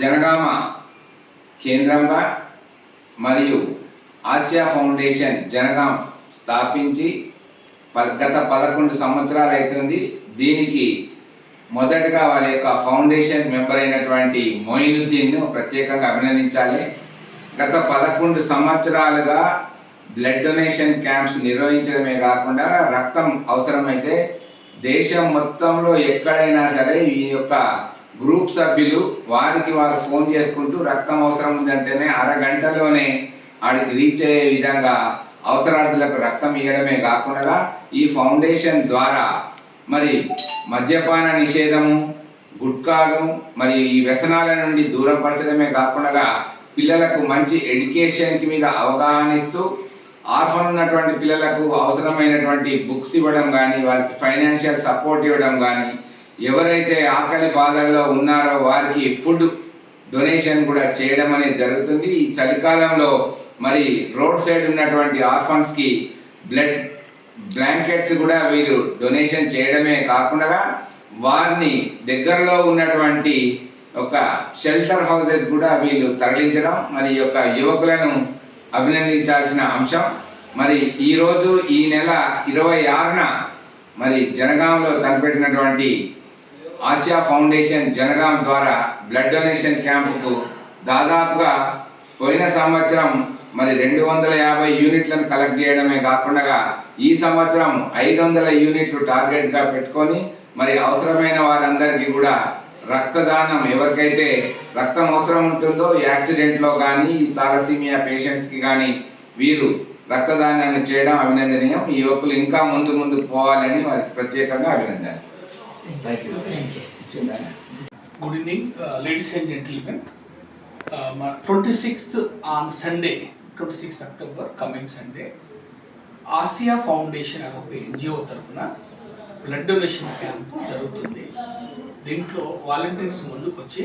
జనగామ కేంద్రంగా మరియు Asia foundation Jangaon స్థాపించి ప- గత పదకొండు సంవత్సరాలు అవుతుంది. దీనికి మొదటగా వాళ్ళ యొక్క ఫౌండేషన్ మెంబర్ అయినటువంటి మొయినుద్దీన్ను ప్రత్యేకంగా అభినందించాలి. గత పదకొండు సంవత్సరాలుగా బ్లడ్ డొనేషన్ క్యాంప్స్ నిర్వహించడమే కాకుండా రక్తం అవసరమైతే దేశం మొత్తంలో ఎక్కడైనా సరే ఈ యొక్క గ్రూప్ సభ్యులు వారికి వారు ఫోన్ చేసుకుంటూ రక్తం అవసరం ఉందంటేనే అరగంటలోనే ఆడికి రీచ్ అయ్యే విధంగా అవసరార్థులకు రక్తం ఇవ్వడమే కాకుండా ఈ ఫౌండేషన్ ద్వారా మరి మద్యపాన నిషేధము గుట్కాలు మరి ఈ వ్యసనాల నుండి దూరం పరచడమే కాకుండా పిల్లలకు మంచి ఎడ్యుకేషన్కి మీద అవగాహన ఇస్తూ ఆర్ఫన్ ఉన్నటువంటి పిల్లలకు అవసరమైనటువంటి బుక్స్ ఇవ్వడం కానీ వారికి ఫైనాన్షియల్ సపోర్ట్ ఇవ్వడం కానీ ఎవరైతే ఆకలి బాధల్లో ఉన్నారో వారికి ఫుడ్ డొనేషన్ కూడా చేయడం అనేది జరుగుతుంది. ఈ చలికాలంలో మరి రోడ్ సైడ్ ఉన్నటువంటి ఆర్ఫన్స్కి బ్లడ్ బ్లాంకెట్స్ కూడా వీరు డొనేషన్ చేయడమే కాకుండా వారిని దగ్గరలో ఉన్నటువంటి ఒక షెల్టర్ హౌసెస్ కూడా వీళ్ళు తరలించడం మరి యొక్క యువకులను అభినందించాల్సిన అంశం. మరి ఈరోజు ఈ నెల ఇరవై ఆరున మరి జనగాంలో తలపెట్టినటువంటి ఆసియా ఫౌండేషన్ జనగాం ద్వారా బ్లడ్ డొనేషన్ క్యాంపుకు దాదాపుగా పోయిన సంవత్సరం మరి రెండు వందల యాభై యూనిట్లను కలెక్ట్ చేయడమే కాకుండా ఈ సంవత్సరం ఐదు వందల యూనిట్లు టార్గెట్గా పెట్టుకొని మరి అవసరమైన వారందరికీ కూడా రక్తదానం ఎవరికైతే రక్తం అవసరం ఉంటుందో యాక్సిడెంట్లో కానీ తారసీమియా పేషెంట్స్కి కానీ వీరు రక్తదానాన్ని చేయడం అభినందనీయం. ఈ యువకులు ఇంకా ముందు ముందు పోవాలని వారికి ప్రత్యేకంగా అభినందన Good evening, uh, ladies and gentlemen. Uh, my 26th on Sunday, 26th October, Sunday Asia foundation అనే ఒక ఎన్జిఓ తరఫున బ్లడ్ డొనేషన్ క్యాంప్ జరుగుతుంది. దీంట్లో వాలంటీర్స్ ముందుకు వచ్చి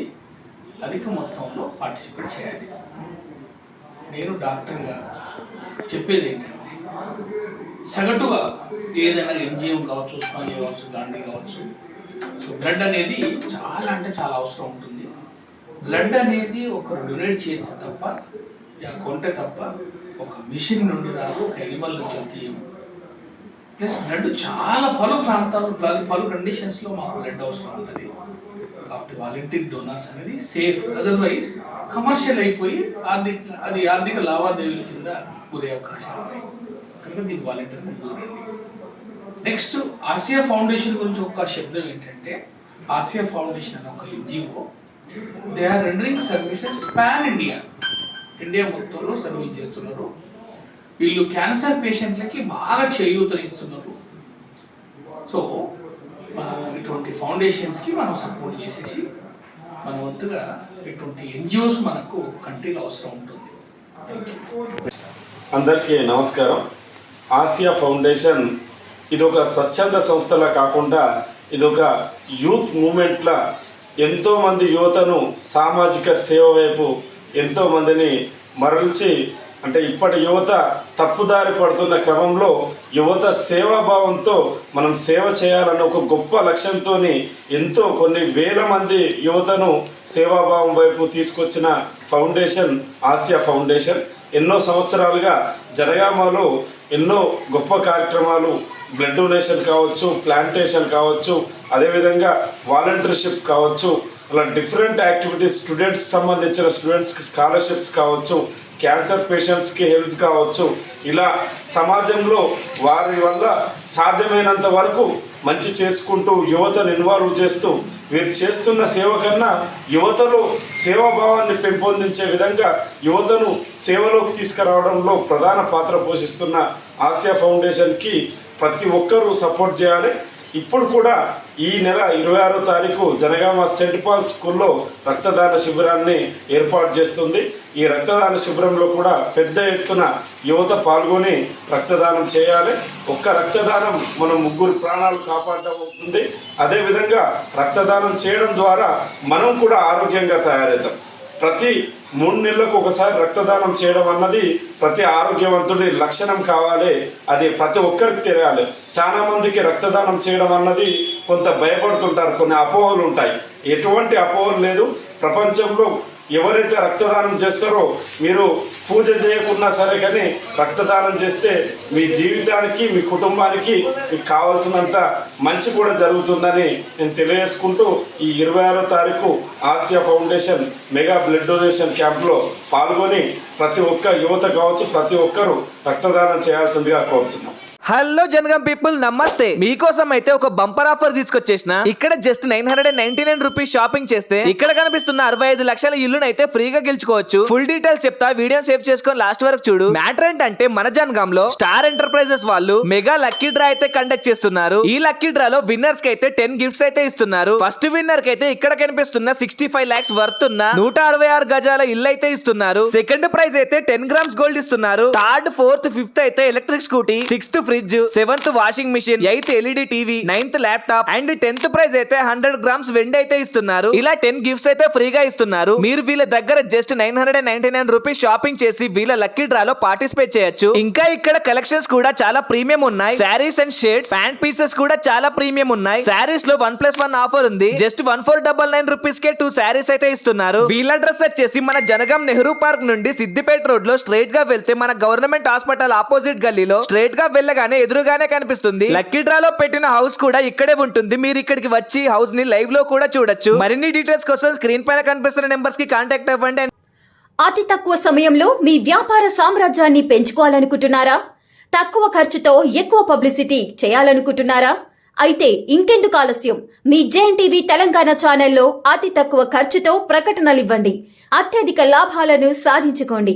అధిక మొత్తంలో పార్టిసిపేట్ చేయాలి. నేను డాక్టర్గా చెప్పేది ఏంటంటే సగటుగా ఏదైనా ఎంజిఎం కావచ్చు ఉస్మానియా కావచ్చు గాంధీ కావచ్చు. సో బ్లడ్ అనేది చాలా అంటే చాలా అవసరం ఉంటుంది. బ్లడ్ అనేది ఒక డొనేట్ చేస్తే తప్ప కొంటే తప్ప ఒక మిషన్ నుండి రాదు ఒక ఎనిమల్ నుంచి తీయము ప్లస్ బ్లడ్ చాలా పలు ప్రాంతాలు పలు కండిషన్స్లో మాకు బ్లడ్ అవసరం ఉంటుంది. కాబట్టి వాలంటీర్ డోనర్స్ అనేది సేఫ్ అదర్వైజ్ కమర్షియల్ అయిపోయి ఆర్థిక అది ఆర్థిక లావాదేవీల కింద గురే అవకాశాలు ఉన్నాయి. కనుక దీన్ని వాలంటీర్ నెక్స్ట్ ఆసియా ఫౌండేషన్ గురించి ఒక శబ్దం ఏంటంటే ఆసియా ఫౌండేషన్ అనే ఒక NGO they are rendering services pan India India మొత్తంలో సర్వీస్ చేస్తున్నారు. వీళ్ళు క్యాన్సర్ పేషెంట్లకి బాగా చేయూతనిస్తున్నారు. సో ఇటువంటి ఫౌండేషన్స్కి మనం సపోర్ట్ చేసేసి మన వంతుగా ఇటువంటి ఎన్జిఓస్ మనకు కంట్రీలో అవసరం ఉంటుంది. థ్యాంక్ యూ అందరికీ నమస్కారం. ఆసియా ఫౌండేషన్ ఇది ఒక స్వచ్ఛంద సంస్థలా కాకుండా ఇది ఒక యూత్ మూమెంట్లా ఎంతోమంది యువతను సామాజిక సేవ వైపు ఎంతోమందిని మరల్చి అంటే ఇప్పటి యువత తప్పుదారి పడుతున్న క్రమంలో యువత సేవాభావంతో మనం సేవ చేయాలన్న ఒక గొప్ప లక్ష్యంతో ఎంతో కొన్ని వేల మంది యువతను సేవాభావం వైపు తీసుకొచ్చిన ఫౌండేషన్ ఆసియా ఫౌండేషన్. ఎన్నో సంవత్సరాలుగా జనగామలో ఎన్నో గొప్ప కార్యక్రమాలు బ్లడ్ డొనేషన్ కావచ్చు ప్లాంటేషన్ కావచ్చు అదేవిధంగా వాలంటీర్షిప్ కావచ్చు అలా డిఫరెంట్ యాక్టివిటీస్ స్టూడెంట్స్ సంబంధించిన స్టూడెంట్స్కి స్కాలర్షిప్స్ కావచ్చు క్యాన్సర్ పేషెంట్స్కి హెల్ప్ కావచ్చు. ఇలా సమాజంలో వారి వల్ల సాధ్యమైనంత వరకు మంచి చేసుకుంటూ యువతను ఇన్వాల్వ్ చేస్తూ వీరు చేస్తున్న సేవ కన్నా యువతలో సేవాభావాన్ని పెంపొందించే విధంగా యువతను సేవలోకి తీసుకురావడంలో ప్రధాన పాత్ర పోషిస్తున్న ఆసియా ఫౌండేషన్కి ప్రతి ఒక్కరూ సపోర్ట్ చేయాలి. ఇప్పుడు కూడా ఈ నెల ఇరవై ఆరో తారీఖు జనగామ సెంట్ పాల్ స్కూల్లో రక్తదాన శిబిరాన్ని ఏర్పాటు చేస్తుంది. ఈ రక్తదాన శిబిరంలో కూడా పెద్ద ఎత్తున యువత పాల్గొని రక్తదానం చేయాలి. ఒక్క రక్తదానం మన ముగ్గురు ప్రాణాలు కాపాడడం అవుతుంది అదేవిధంగా రక్తదానం చేయడం ద్వారా మనం కూడా ఆరోగ్యంగా తయారవుతాం. ప్రతి మూడు నెలలకు ఒకసారి రక్తదానం చేయడం అన్నది ప్రతి ఆరోగ్యవంతుడి లక్షణం కావాలి. అది ప్రతి ఒక్కరికి తెలియాలి చాలా మందికి రక్తదానం చేయడం అన్నది కొంత భయపడుతుంటారు. కొన్ని అపోహలు ఉంటాయి. ఎటువంటి అపోహలు లేదు. ప్రపంచంలో ఎవరైతే రక్తదానం చేస్తారో మీరు పూజ చేయకున్నా సరే కానీ రక్తదానం చేస్తే మీ జీవితానికి మీ కుటుంబానికి మీకు కావాల్సినంత మంచి కూడా జరుగుతుందని నేను తెలియజేసుకుంటూ ఈ ఇరవై ఆరో తారీఖు Asia foundation mega blood donation క్యాంప్లో పాల్గొని ప్రతి ఒక్క యువత కావచ్చు ప్రతి ఒక్కరూ రక్తదానం చేయాల్సిందిగా కోరుతున్నాం హలో జనగం పీపుల్ నమస్తే. మీకోసం అయితే ఒక బంపర్ ఆఫర్ తీసుకొచ్చేసిన. ఇక్కడ just nine hundred and ninety nine rupees shopping చేస్తే ఇక్కడ కనిపిస్తున్న అరవై ఐదు లక్షల ఇల్లును అయితే ఫ్రీగా గెలుచుకోవచ్చు. ఫుల్ డీటెయిల్స్ చెప్తా వీడియో సేవ్ చేసుకొని లాస్ట్ వరకు చూడు. మ్యాటర్ ఏంటంటే మన జనగం లో స్టార్ ఎంటర్ప్రైజెస్ వాళ్ళు మెగా లక్కీ డ్రా అయితే కండక్ట్ చేస్తున్నారు. ఈ లక్కీ డ్రా లో విన్నర్స్కి అయితే టెన్ గిఫ్ట్స్ అయితే ఇస్తున్నారు. ఫస్ట్ విన్నర్కి అయితే ఇక్కడ కనిపిస్తున్న సిక్స్టీ ఫైవ్ లాక్స్ వర్త్ ఉన్న నూట అరవై ఆరు గజాల ఇల్లు అయితే ఇస్తున్నారు. సెకండ్ ప్రైజ్ అయితే టెన్ గ్రామ్స్ గోల్డ్ ఇస్తున్నారు. థర్డ్ ఫోర్త్ ఫిఫ్త్ అయితే electric scooty sixth fridge seventh washing machine eighth LED TV ninth laptop and tenth prize అయితే హండ్రెడ్ గ్రామ్స్ వెండి అయితే ఇస్తున్నారు. ఇలా టెన్ గిఫ్ట్స్ అయితే ఫ్రీగా ఇస్తున్నారు. మీరు వీళ్ళ దగ్గర just nine hundred ninety nine rupees shopping చేసి వీళ్ళ లక్కీ డ్రా లో పార్టిసిపేట్ చేయొచ్చు. ఇంకా ఇక్కడ కలెక్షన్స్ కూడా చాలా ప్రీమియం ఉన్నాయి. Saris and shades pant pieces కూడా చాలా ప్రీమియం ఉన్నాయి. శారీస్లో వన్ ప్లస్ వన్ ఆఫర్ ఉంది. Just one four double nine rupees కే టూ శారీస్ అయితే ఇస్తున్నారు. వీళ్ళ అడ్రస్ వచ్చేసి మన జనగాం నెహ్రూ పార్క్ నుండి సిద్దిపేట రోడ్లో స్ట్రైట్గా వెళ్తే మన గవర్నమెంట్ హాస్పిటల్ ఆపోజిట్ గల్లీలో స్ట్రైట్గా వెళ్ళగానే ఎదురుగానే కనిపిస్తుంది. లక్కీ డ్రాలో పెట్టిన హౌస్ కూడా ఇక్కడే ఉంటుంది. మీరు ఇక్కడికి వచ్చి హౌస్ని లైవ్లో కూడా చూడొచ్చు. మరిన్ని డీటెయిల్స్ కోసం స్క్రీన్ పైన కనిపిస్తున్న నెంబర్స్కి కాంటాక్ట్ అవ్వండి అతి తక్కువ సమయంలో మీ వ్యాపార సామ్రాజ్యాన్ని పెంచుకోవాలనుకుంటున్నారా? తక్కువ ఖర్చుతో ఎక్కువ పబ్లిసిటీ చేయాలనుకుంటున్నారా? అయితే ఇంకెందుకు ఆలస్యం? మీ జేఎన్ టీవీ తెలంగాణ ఛానల్లో అతి తక్కువ ఖర్చుతో ప్రకటనలివ్వండి. అత్యధిక లాభాలను సాధించుకోండి.